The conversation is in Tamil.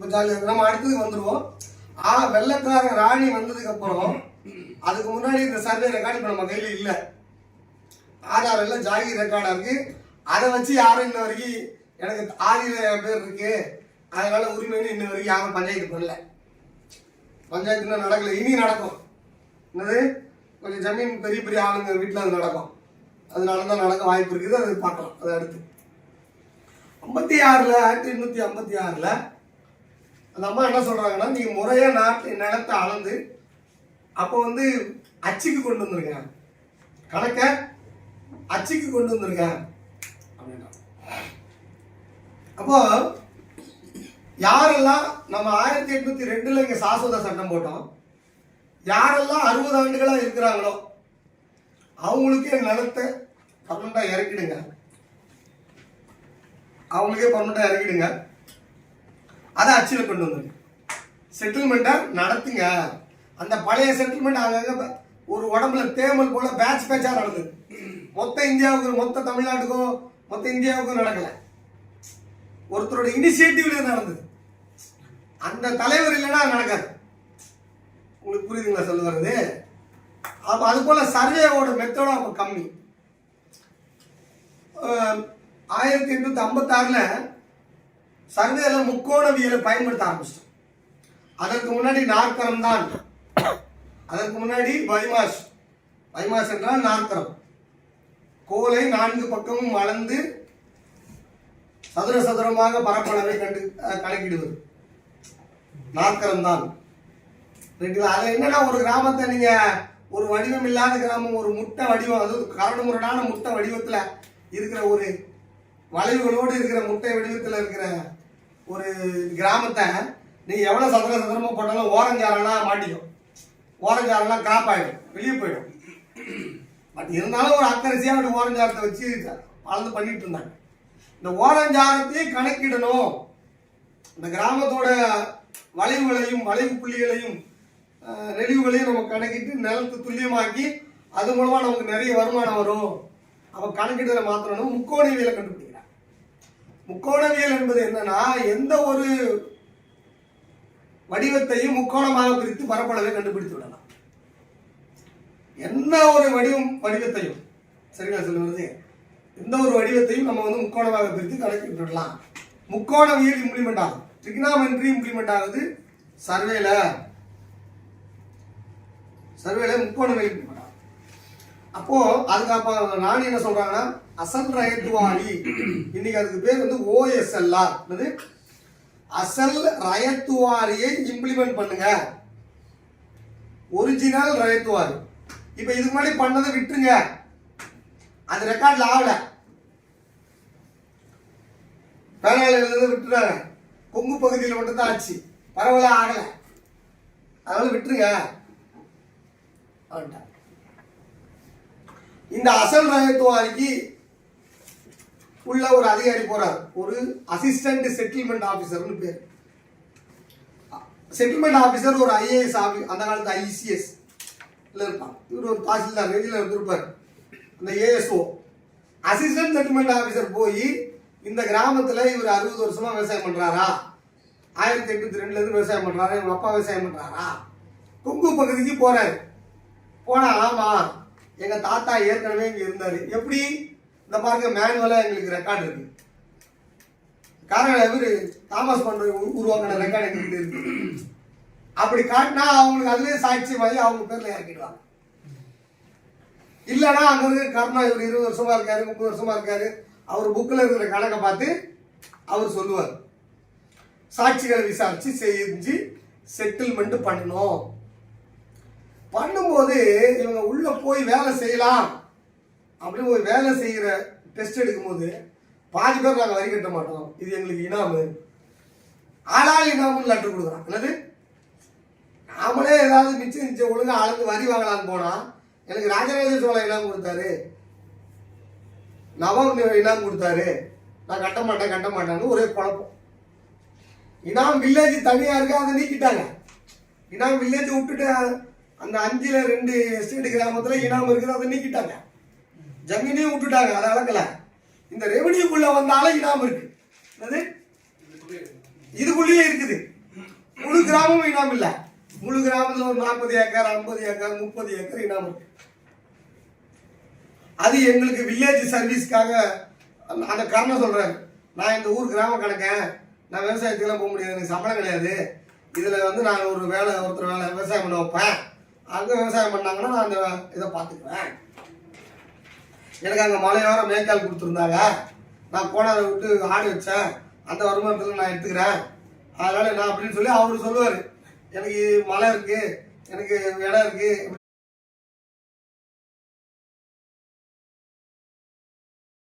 இப்போ ஜாலியாக நம்ம அடுத்ததுக்கு வந்துடுவோம் ஆ வெள்ளக்கார ராணி வந்ததுக்கு அப்புறம் அதுக்கு முன்னாடி இந்த சர்வே ரெக்கார்டு இப்போ நம்ம கையில் இல்லை. ஆதார் எல்லாம் ஜாகி ரெக்கார்டாக இருக்கு. அதை வச்சு யாரும் இன்ன வரைக்கும் எனக்கு ஆதியில் பேர் இருக்கு. அதனால உரிமைன்னு இன்ன வரைக்கும் யாரும் பஞ்சாயத்து பண்ணல. பஞ்சாயத்து இன்னும் நடக்கல. இனி நடக்கும். என்னது? கொஞ்சம் ஜமீன் பெரிய பெரிய ஆளுங்க வீட்டில் அது நடக்கும். அதனால தான் நடக்க வாய்ப்பு இருக்குது. அது பார்க்கலாம். அது அடுத்து. ஐம்பத்தி ஆறில் ஆயிரத்தி எண்ணூற்றி ஐம்பத்தி ஆறில் அந்த அம்மா என்ன சொல்கிறாங்கன்னா நீங்கள் முறையாக நாட்டு நிலத்தை அளந்து அப்போ வந்து அச்சுக்கு கொண்டு வந்திருக்கேன் கணக்கை அச்சுக்கு கொண்டு வந்திருக்கேன் அப்படின்னா அப்போ யாரெல்லாம் நம்ம ஆயிரத்தி எட்நூத்தி ரெண்டுல இங்க சாஸ்வத சட்டம் போட்டோம் யாரெல்லாம் அறுபது ஆண்டுகளா இருக்கிறாங்களோ அவங்களுக்கே நிலத்தை பர்மனண்டா இறக்கிடுங்க. அவங்களுக்கே பர்மனண்டா இறக்கிடுங்க. அதை அச்சில் கொண்டு வந்துருங்க செட்டில்மெண்ட்டை நடத்துங்க. அந்த பழைய செட்டில்மெண்ட் அங்கங்க ஒரு உடம்புல தேமல் போல பேட்ச் பேட்சாக நடந்தது. மொத்த இந்தியாவுக்கு மொத்த தமிழ்நாட்டுக்கும் மொத்த இந்தியாவுக்கும் நடக்கலை. ஒருத்தரோட இனிஷியேட்டிவ்ல நடந்தது. அந்த தலைவர் இல்லைன்னா நடக்காது. உங்களுக்கு புரியுதுங்களா சொல்ல வர்றது? அப்போ அது போல சர்வேவோட மெத்தடும் அப்போ கம்மி ஆயிரத்தி எண்ணூற்றி ஐம்பத்தாறில் சர்வேல முக்கோணவியலை பயன்படுத்த ஆரம்பிச்சிட்டோம். அதற்கு முன்னாடி நாற்கரம் தான். அதற்கு முன்னாடி பைமாஸ் பைமாஸ் என்றால் நாற்கரம். கோலை நான்கு பக்கமும் வளர்ந்து சதுர சதுரமாக பரப்பளவை கண்டு கணக்கிடுவது. நாற்கரம் தான். ரைட்டுங்களா அது என்னன்னா ஒரு கிராமத்தை நீங்க ஒரு வடிவம் இல்லாத கிராமம் ஒரு முட்டை வடிவம் அதாவது கரடு முரடான முட்டை வடிவத்துல இருக்கிற ஒரு வளைவுகளோடு இருக்கிற முட்டை வடிவத்தில் இருக்கிற ஒரு கிராமத்தை நீ எவ்வளோ சதுர சதுரமாக போட்டாலும் ஓரஞ்சாரெல்லாம் மாட்டிக்கும். ஓரஞ்சாரெல்லாம் கிராப் வெளியே போயிடும். பட் இருந்தாலும் ஒரு அக்கரிசியாக ஒரு ஓரஞ்சாரத்தை வச்சு வளர்ந்து பண்ணிட்டு இருந்தாங்க. இந்த ஓரஞ்சாரத்தையும் கணக்கிடணும். இந்த கிராமத்தோட வளைவுகளையும் வளைவு புள்ளிகளையும் நெளிவுகளையும் நம்ம கணக்கிட்டு நிலத்தை துல்லியமாக்கி அது மூலமாக நமக்கு நிறைய வருமானம் வரும். அப்ப கணக்கிடுதலை மாத்திரணும் முக்கோணவியலை கண்டுபிடிக்கும் முக்கோணவியல் என்பது என்னன்னா எந்த ஒரு வடிவத்தையும் முக்கோணமாக பிரித்து பரப்பளவை கண்டுபிடித்து விடலாம். என்ன ஒரு வடிவம் வடிவத்தையும் சரிங்களா சொல்லுவது எந்த ஒரு வடிவத்தையும் நம்ம வந்து முக்கோணமாக பிரித்து கணக்கிட்டு விடலாம். முக்கோணவியல் இம்ப்ளிமெண்ட் ஆகும். ட்ரிக்னாமெட்ரி இம்ப்ளிமெண்ட் ஆகுது. சர்வேல சர்வேல முக்கோணவியல் இம்ப்ளிமெண்ட் அப்போ அதுக்கு அப்ப நானி என்ன சொல்றாங்கன்னா அசல் ரயத்துவாரி இன்னைக்கு அதுக்கு பேர் வந்து ஓஎஸ்எல்ஆர் என்னது? அசல் ரயத்துவாரியை இம்ப்ளிமெண்ட் பண்ணுங்க. ஒரிஜினல் ரயத்துவாரி இப்போ இதுக்கு முன்னாடி பண்ணதை விட்டுருங்க. அது ரெக்கார்ட்ல ஆகல. பேனால எழுதுறதை விட்டுறாங்க கொங்கு பகுதியில் மட்டும் தான் ஆச்சு. பரவாயில்ல ஆகலை. அதனால விட்டுருங்க. அவன்ட்டா இந்த அசல் ரயத்துவாரிக்கு உள்ள ஒரு அதிகாரி போறார். ஒரு அசிஸ்டன்ட் செட்டில்மெண்ட் ஆபீசர்னு பேர். செட்டில்மெண்ட் ஆபீசர் ஒரு ஐஏஎஸ் ஆபி அந்த காலத்து ஐசிஎஸ் இருப்பான். இவர் ஒரு தாசில்தார் ரெஜில இருந்திருப்பார். அந்த ஏஎஸ்ஓ அசிஸ்டன்ட் செட்டில்மெண்ட் ஆபீசர் போய் இந்த கிராமத்தில் இவர் அறுபது வருஷமா விவசாயம் பண்றாரா? ஆயிரத்தி எட்நூத்தி ரெண்டுல இருந்து விவசாயம் பண்றாரா? இவங்க அப்பா விவசாயம் பண்றாரா? கொங்கு பகுதிக்கு போறாரு. போனா ஆமா எங்க தாத்தா ஏற்கனவே இங்க இருந்தாரு. எப்படி? இந்த பாருங்க மேனுவலா எங்களுக்கு ரெக்கார்டு இருக்கு. காரணம் இவரு தாமஸ் பண்ற உருவாக்கின ரெக்கார்டு எங்களுக்கு இருக்கு. அப்படி காட்டினா அவங்களுக்கு அதுவே சாட்சி மாதிரி அவங்க பேர்ல இறக்கிடுவாங்க இல்லைன்னா அங்க இருக்க கர்ணா இவர் இருபது வருஷமா இருக்காரு முப்பது வருஷமா இருக்காரு. அவர் புக்கில் இருக்கிற கணக்கை பார்த்து அவர் சொல்லுவார். சாட்சிகளை விசாரிச்சு செஞ்சு செட்டில்மெண்ட் பண்ணணும். பண்ணும்போது இவங்க உள்ள போய் வேலை செய்யலாம் அப்படின்னு ஒரு வேலை செய்கிற டெஸ்ட் எடுக்கும்போது பாதி பேர் நாங்கள் வரி கட்ட மாட்டோம். இது எங்களுக்கு இனாமு. ஆளால் இனாமுன்னு லெட்டர் கொடுக்குறான். என்னது? நாமளே ஏதாவது மிச்சம் மிச்சம் ஒழுங்கா அளந்து வரி வாங்கலாம்னு போனா எனக்கு ராஜராஜ சோழன் இனாம் கொடுத்தாரு. நவம் இனாம் கொடுத்தாரு. நான் கட்ட மாட்டேன் கட்ட மாட்டேன்னு ஒரே குழப்பம். இனாம் வில்லேஜ் தனியா இருக்கு? அதை நீக்கிட்டாங்க. இனாம் வில்லேஜ் விட்டுட்டு அந்த அஞ்சுல ரெண்டு எஸ்டேட் கிராமத்தில் இனாம் இருக்குது அதை நீக்கிட்டாங்க. ஜமீனையும் விட்டுட்டாங்க அதை அளக்கல. இந்த ரெவன்யூக்குள்ளே வந்தாலும் இனாம் இருக்கு. அது இதுக்குள்ளேயே இருக்குது. முழு கிராமமும் இனாம் இல்லை. முழு கிராமத்தில் ஒரு நாற்பது ஏக்கர் ஐம்பது ஏக்கர் முப்பது ஏக்கர் இனாம் இருக்கு. அது எங்களுக்கு வில்லேஜ் சர்வீஸ்க்காக அந்த- காரணம் சொல்றாரு. நான் இந்த ஊர் கிராம கணக்கேன் நான் விவசாயத்துக்குலாம் போக முடியாது எனக்கு சம்பளம் கிடையாது. இதில் வந்து நான் ஒரு வேலை ஒருத்தர் வேலை விவசாயம் பண்ண வைப்பேன். அங்கே விவசாயம் பண்ணாங்கன்னா நான் அந்த இதை பார்த்துக்குவேன். எனக்கு அங்கே மலையோரம் மேய்க்கால் கொடுத்துருந்தாங்க. நான் கோணாரை விட்டு ஆடு வச்சேன். அந்த வருமானத்தில் நான் எடுத்துக்கிறேன். அதனால் நான் அப்படின்னு சொல்லி அவர் சொல்லுவார். எனக்கு மலை இருக்குது எனக்கு இடம் இருக்குது